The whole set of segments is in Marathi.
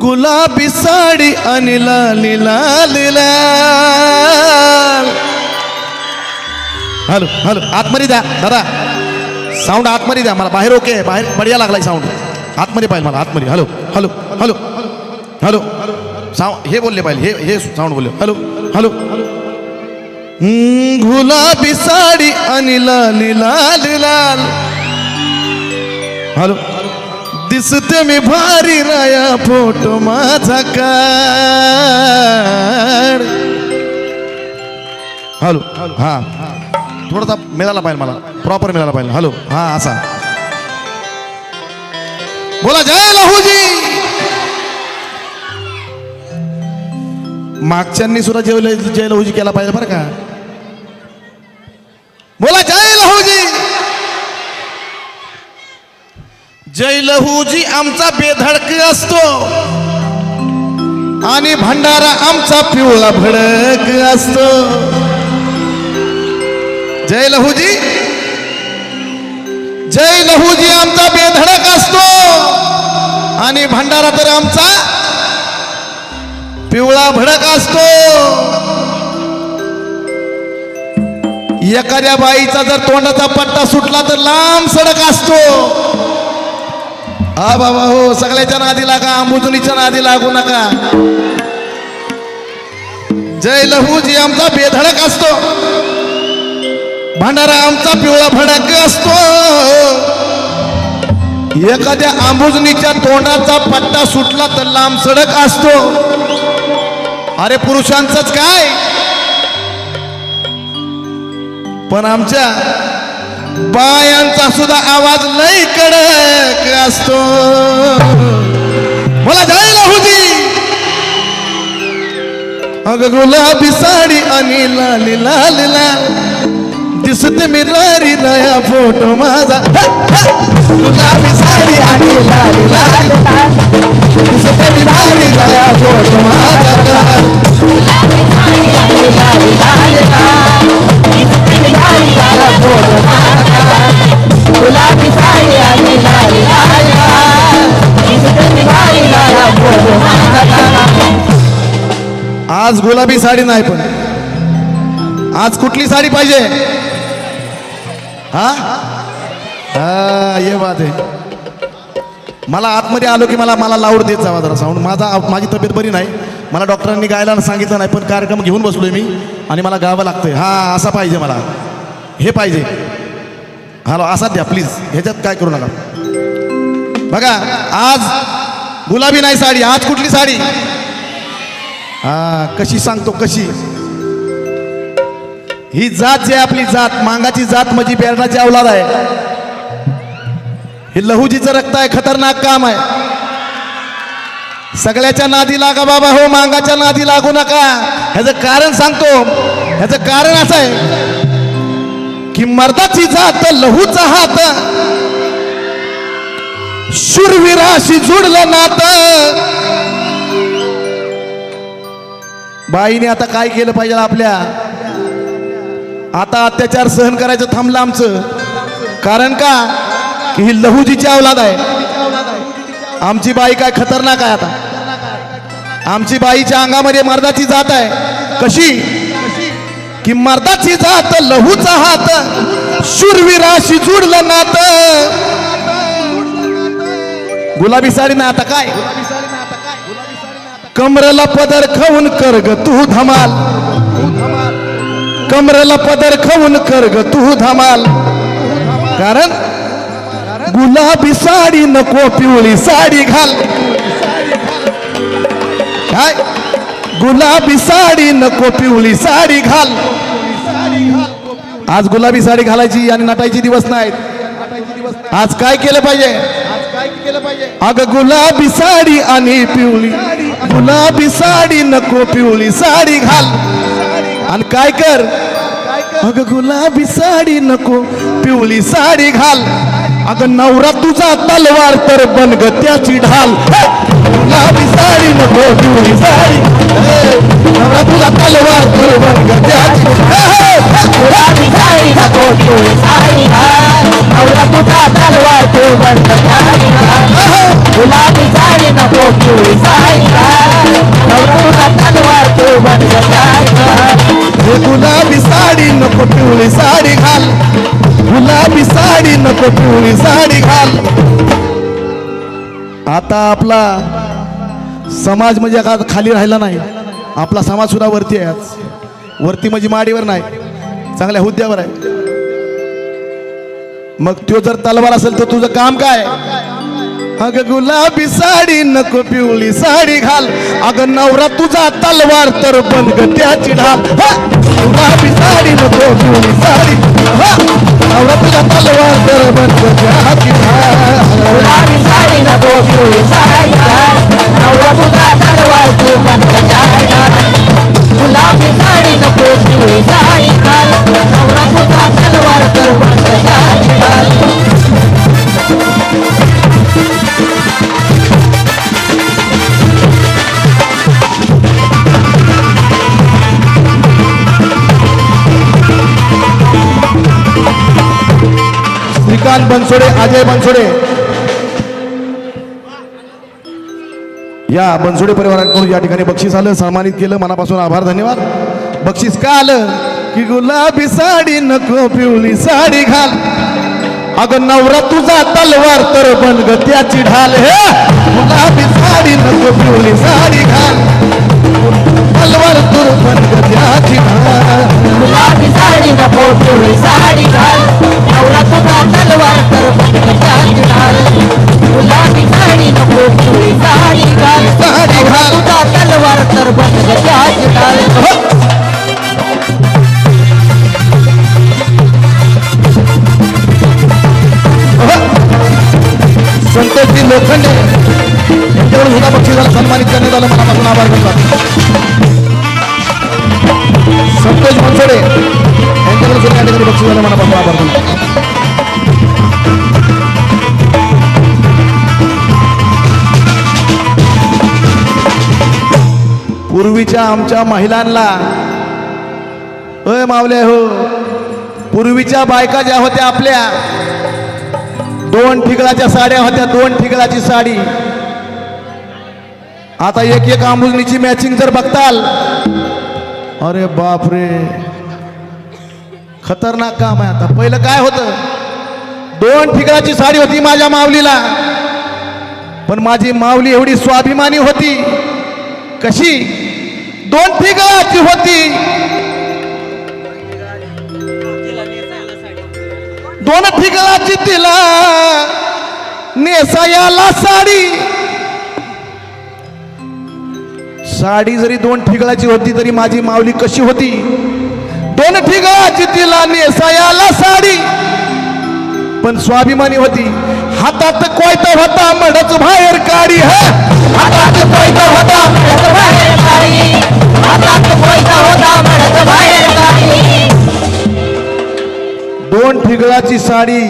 गुलाबी साडी आणि लाली लाली लाल. हॅलो हॅलो आतमध्ये द्या दादा. साऊंड आतमध्ये द्या मला बाहेर ओके बाहेर बढिया लागलाय साऊंड आतमध्ये पाहिजे मला आतमध्ये. Hello hello hello hello sound हे बोलले पाहिजे हे हे साऊंड बोलले. हॅलो हॅलो गुलाबी साडी आणि लाली लाल लाल. हॅलो. दिसते मी भारी राया फोटो माझा काढ हॅलो. हा. थोडासा मिळाला पाहिजे मला. प्रॉपर मिळाला पाहिजे. हॅलो. हा असा. बोला जय लहूजी. मागच्यांनी सुद्धा जय जय लहूजी केला पाहिजे बरं का. बोला जय लहूजी जय लहूजी आमचा बेधडक असतो. आणि भंडारा आमचा पिवळा भडक असतो. जय लहूजी. जय लहूजी आमचा बेधडक असतो. आणि भंडारा तर आमचा पिवळा भडक असतो. एखाद्या बाईचा जर तोंडाचा पट्टा सुटला तर लांब सडक असतो. हा बाबा हो सगळ्याच्या नादी लागा आंबुजनीच्या नादी लागू नका. जय लहूजी आमचा बेधडक असतो. भांडारा आमचा पिवळा भडक असतो. एखाद्या आंबुजनीच्या तोंडाचा पट्टा सुटला तर लांब सडक असतो. अरे पुरुषांचंच काय? पण आमच्या बायांचा सुद्धा आवाज लय कडक असतो. मला जय लाहूजी अग गुलाबी साडी आणि लाली लाल लाल दिसते मी लारी नया फोटो माझा. गुलाबी साडी आणि लाली लाल लाल दिसते मी लारी नया फोटो माझा. आज गुलाबी साडी नाही पण. आज कुठली साडी पाहिजे? हा? हा ये बात आहे. मला आतमध्ये आलो की मला मला लावड देत जावा जरा साऊंड माझा माझी तब्येत बरी नाही. मला डॉक्टरांनी गायला सांगितलं नाही पण कार्यक्रम घेऊन बसलोय मी आणि मला गावं लागतंय. हा असा पाहिजे मला. हे पाहिजे. हॅलो असा द्या प्लीज ह्याच्यात काय करू नका. बघा आज गुलाबी नाही साडी आज कुठली साडी? हा कशी सांगतो कशी? ही जात जी आहे आपली जात मांगाची जात म्हणजे बेरणाची अवलाद आहे. हे लहूजीचं रक्त आहे खतरनाक काम आहे. सगळ्याच्या नादी लागा बाबा हो मांगाच्या नादी लागू नका. ह्याचं कारण सांगतो ह्याचं कारण असं आहे की मर्दाची जात लहूचा हात शूरवीराशी जुडलं नातं. बाईने आता काय केलं पाहिजे आपल्या? आता अत्याचार सहन करायचं थांबलं आमचं. कारण का? की ही लहूजीची अवलाद आहे. आमची बाई काय खतरनाक आहे आता. आमची बाईच्या अंगामध्ये मर्दाची जात आहे. कशी? की मर्दाची जात लहूचा हात शूरवीराशी जुडलं नात. गुलाबी साडी ना आता काय? कमरेला पदर खाऊन कर ग तू धमाल. कमरेला पदर खाऊन कर ग तू धमाल. कारण गुलाबी साडी नको पिवळी साडी घाल. काय? गुलाबी साडी नको पिवळी साडी घाल. आज गुलाबी साडी घालायची आणि नटायची दिवस नाहीत. आज काय केलं पाहिजे? अगं गुलाबी साडी आणि पिवळी. गुलाबी साडी नको पिवळी साडी घाल. आणि काय कर? अग गुलाबी साडी नको पिवळी साडी घाल. अग नवरा तुझा तलवार तर बन त्याची ढाल. गुलाबी साडी नको पिवळी साडी. ए, नवरा तुझा तलवार तर बन ग गुलाबी साडी नको पिवळी साडी घाल नवरा तुझा तलवार तू बंद गुलाबी साडी नको पिवळी साडी घाल नवरा तुझा तलवार तू बंद जायचा हे गुलाबी साडी नको पिवळी साडी घाल. गुलाबी साडी नको पिवळी साडी घाल. आता आपला समाज म्हणजे का खाली राहिला नाही. आपला समाज सुद्धा वरती आहे आज. वरती म्हणजे माडीवर नाही चांगल्या हुद्द्यावर आहे. मग तो जर तलवार असेल तर तुझं काम काय? अग गुलाबी साडी नको पिवळी साडी घाल. अग नवरा तुझा तलवार तर बंद त्याची ढाल. गुलाबी साडी नको पिवळी साडी. नवरा तुझा तलवार तर बंद त्याची ढाल. गुलाबी साडी नको पिवळी साडी घाल. नवरा तुझा बनसोडे अजय बनसोडे या बनसोडे परिवाराकडून या ठिकाणी बक्षीस आलं सन्मानित केलं मनापासून आभार धन्यवाद. बक्षीस का आलं? की गुलाबी साडी नको पिवळी साडी घाल. अगं नवरा तुझा तलवार तर बन ग त्याची ढाल. हे! गुलाबी साडी नको पिवळी साडी घाल. तलवार तर बन ग त्याची गुलाबी साडी नको पिवळी साडी घाल नवरा तुझा तलवार तर बंद घाल पूर्वीच्या आमच्या महिलांना अय मावले हो पूर्वीच्या बायका ज्या होत्या आपल्या दोन ठिकळाच्या साड्या होत्या दोन ठिकळाची साडी. आता एक एक आंबुजणीची मॅचिंग जर बघताल अरे बापरे खतरनाक काम आहे आता. पहिलं काय होतं दोन ठिकळाची साडी होती माझ्या माऊलीला पण माझी माऊली एवढी स्वाभिमानी होती. कशी? दोन फिगाची होती. दोन फिगाची तिला नेसायाला साडी. साडी जरी दोन ठिगळाची होती तरी माझी माऊली कशी होती? दोन ठिगळाची तिला नेसायाला साडी. पण स्वाभिमानी होती. हातात कोयता होता मडच बाहेर काढी हातात कोयता होता दोन ठिगळाची साडी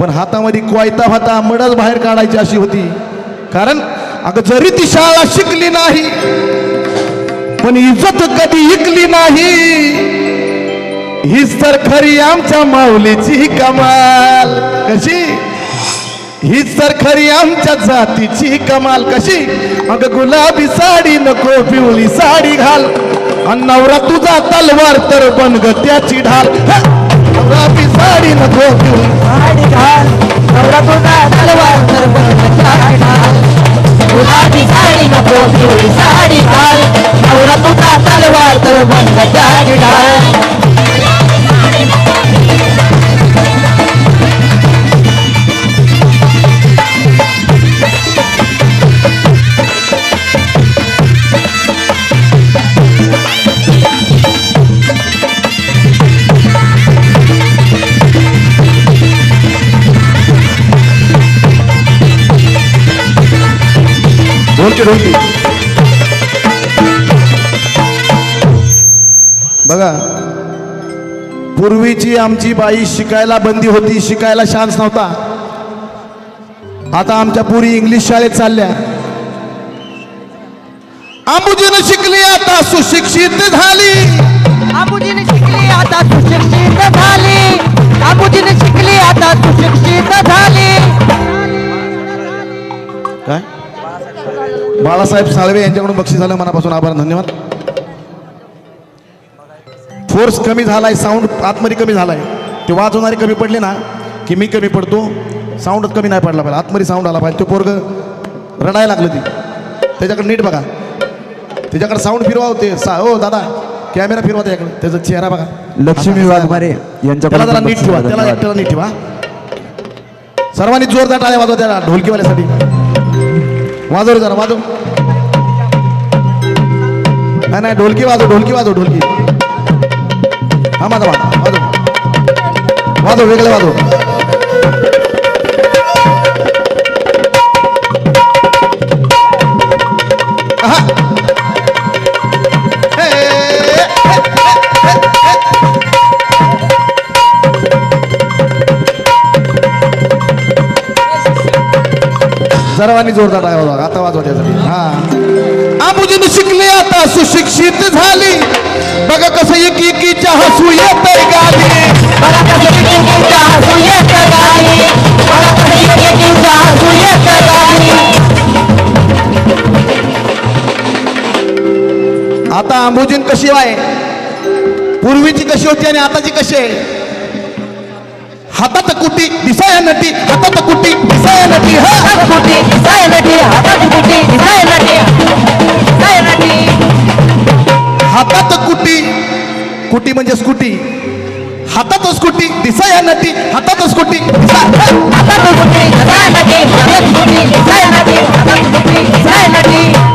पण हातामध्ये कोयता होता मडच बाहेर काढायची अशी होती. कारण अगं जरी ती शाळा शिकली नाही पण इज्जत कधी इकली नाही. हीच तर खरी आमच्या माऊलीची कमाल. कशी? हीच तर खरी आमच्या जातीची कमाल कशी? मग गुलाबी साडी नको पिवळी साडी घाल. आणि नवरा तुझा तलवार तर बनग त्याची ढाल. गुलाबी साडी नको पिवळी साडी घाल. नवरा तुझा तलवार तर बनग त्याची ढाल. गुलाबी साडी नको पिवळी साडी घाल. नवरा तुझा तलवार तर बनग त्याची ढाल. ढोलकी ढोलकी बघा पूर्वीची आमची बाई शिकायला बंदी होती शिकायला चान्स नव्हता. आता आमच्या पुरी इंग्लिश शाळेत चालल्या. आंबुजीनं शिकली आता सुशिक्षित झाली. आबुजीने शिकली आता सुशिक्षित झाली. आबुजीने शिकली आता सुशिक्षित झाली. बाळासाहेब साळवे यांच्याकडून बक्षीस झालं. मनापासून आभार धन्यवाद. फोर्स कमी झालाय साऊंड आतमध्ये कमी झालाय. ते वाजवणारे कमी पडले ना की मी कमी पडतो. साऊंडच कमी नाही पडला पाहिजे. आतमध्ये साऊंड आला पाहिजे. तो पोरग रडायला लागलं ती. त्याच्याकडे नीट बघा. त्याच्याकडे साऊंड फिरवा होते. सा हो दादा कॅमेरा फिरवा त्याच्याकडे. त्याचा चेहरा बघा. लक्ष्मी वाघमारे यांच्याकडून त्याला जरा नीट ठेवा. त्याला. एकट्याला नीट ठेवा. सर्वांनी जोरदार टाळ्या वाजवा त्याला ढोलकीवाल्यासाठी. वाजव जरा वाजव. नाही नाही ढोलकी वाजव ढोलकी वाजव ढोलकी. हा माझा वाजव वाजव. वाजव वेगळं वाजव. सर्वांनी जोरदार आहे बघा आता वाजवा त्यासाठी हा. आबुजीन शिकले आता सुशिक्षित झाली. बघा कसं एकीच्या हसू येत गाली मला कसं हसू येतं गाणी. मला कसं हसू येतं गाणी. आता आंबुजीन कशी आहे पूर्वीची कशी होती आणि आताची कशी आहे? हातात कुटी दिसाया नटी हातात कुटी दिसाया नटी हातात कुटी, दिसाय नटी, हातात कुटी, दिसाय नटी, दिसाय नटी. हातात कुटी कुटी म्हणजे स्कूटी हातात स्कूटी दिसाया नटी हातात स्कूटी दिसा हातात कुटी, दिसाय नटी, हातात कुटी, दिसाय नटी, हातात कुटी, दिसाय नटी.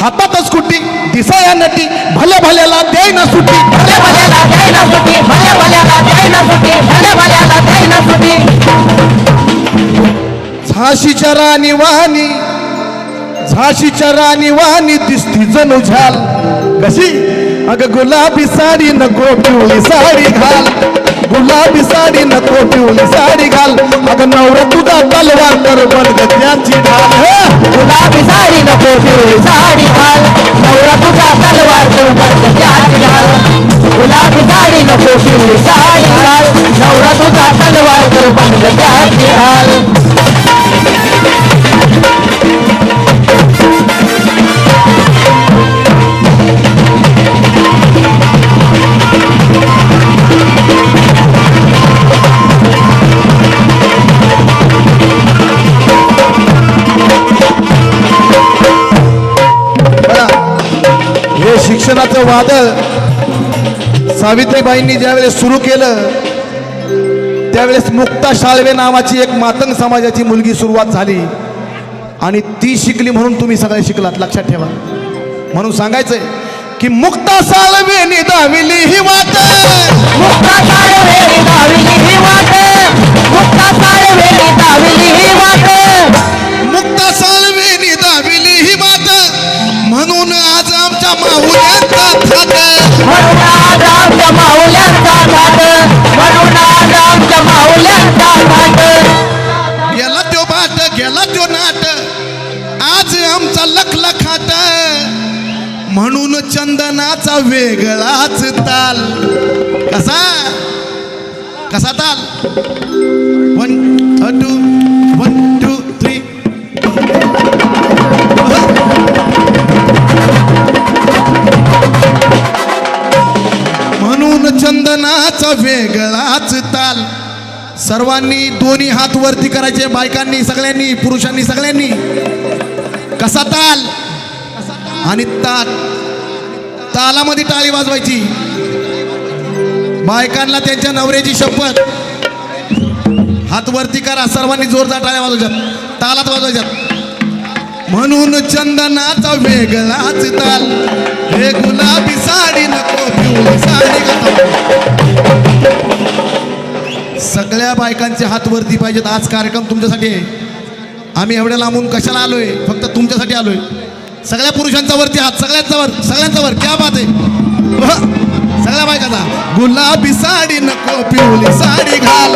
हातात स्कूटी दिसाया नटी भल्या भल्याला देई ना सुटी. भल्या भल्याला द्याय ना सुटी, भल्या भल्याला द्याय ना सुटी, भल्या भल्याला द्याय ना सुटी. झाशीच्या राणी वाणी झाशीच्या राणी वाणी दिसती जणू झाल. कशी? अग गुलाबी साडी नको पिवळी साडी घाल. गुलाबी साडी नको पिवळी साडी घाल. अग नवरा तुझा तलवार कर बंद त्याची ढाल. गुलाबी साडी नको पिवळी साडी घाल. नवरा तुझा तलवार तू बंद त्याची ढाल. गुलाबी साडी नको पिवळी साडी घाल. नवरा तुझा तलवार तू बंद त्याची ढाल. वादळ. सावित्रीबाईंनी ज्यावेळेस सुरू केलं त्यावेळेस मुक्ता शाळवे नावाची एक मातंग समाजाची मुलगी सुरुवात झाली. आणि ती शिकली म्हणून तुम्ही सगळे शिकलात लक्षात ठेवा. म्हणून सांगायचंय की मुक्ता साळवे दाविली ही वाट. मुक्ता साळवे दाविली ही वाट. मुक्ता साळवे दाविली ही वाट. गेला त्यो बाट गेला त्यो नाट. आज आमचा लखलखाट. म्हणून चंदनाचा वेगळाच ताल. कसा? कसा ताल? One two one. चंदनाचा वेगळाच ताल. सर्वांनी दोन्ही हात वरती करायचे बायकांनी सगळ्यांनी पुरुषांनी सगळ्यांनी. कसा ताल? आणि ताल. तालामध्ये टाळी वाजवायची. बायकांना त्यांच्या नवऱ्याची शपथ. हात वरती करा सर्वांनी जोरदार टाळ्या वाजवायच्यात तालात वाजवायच्यात. म्हणून चंदनाचा वेगळाच ताल हे गुलाबी साडी नको पिवळी साडी सगळ्या बायकांचे हात वरती पाहिजेत. आज कार्यक्रम तुमच्यासाठी आहे. आम्ही एवढ्या लांबून कशाला आलोय? फक्त तुमच्यासाठी आलोय. सगळ्या पुरुषांचा वरती हात सगळ्यांचा वर सगळ्यांचा वर. क्या बात आहे. सगळ्या बायकाचा गुलाबी साडी नको पिवळी साडी घाल.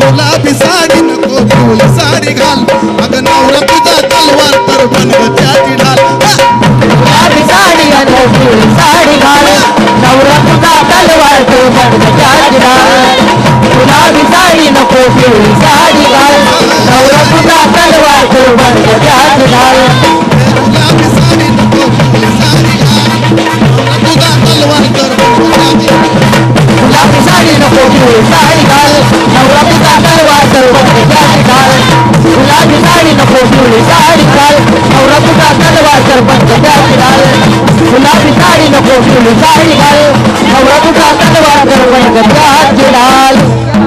गुलाबी साडी नको पिवळी साडी घाल. अगं नवरा तुझा तलवार तर बन त्याची ढाल गुलाबी साडी नको पिवळी साडी घाल. नवरा तुझा तलवार तर बन त्याची ढाल. गुलाबी साडी नको पिवळी साडी घाल. नवरा तुझा तलवार तर बन साडी घाल नवरा तुझा तलवार तर पंकजाची घाल गुलाबी साडी नको पिवळी साडी घाल नवरा तुझा तलवार तर पंकजाची घाल गुलाबी साडी नको पिवळी साडी घाल नवरा तुझा तलवार तर पंकजाची घाल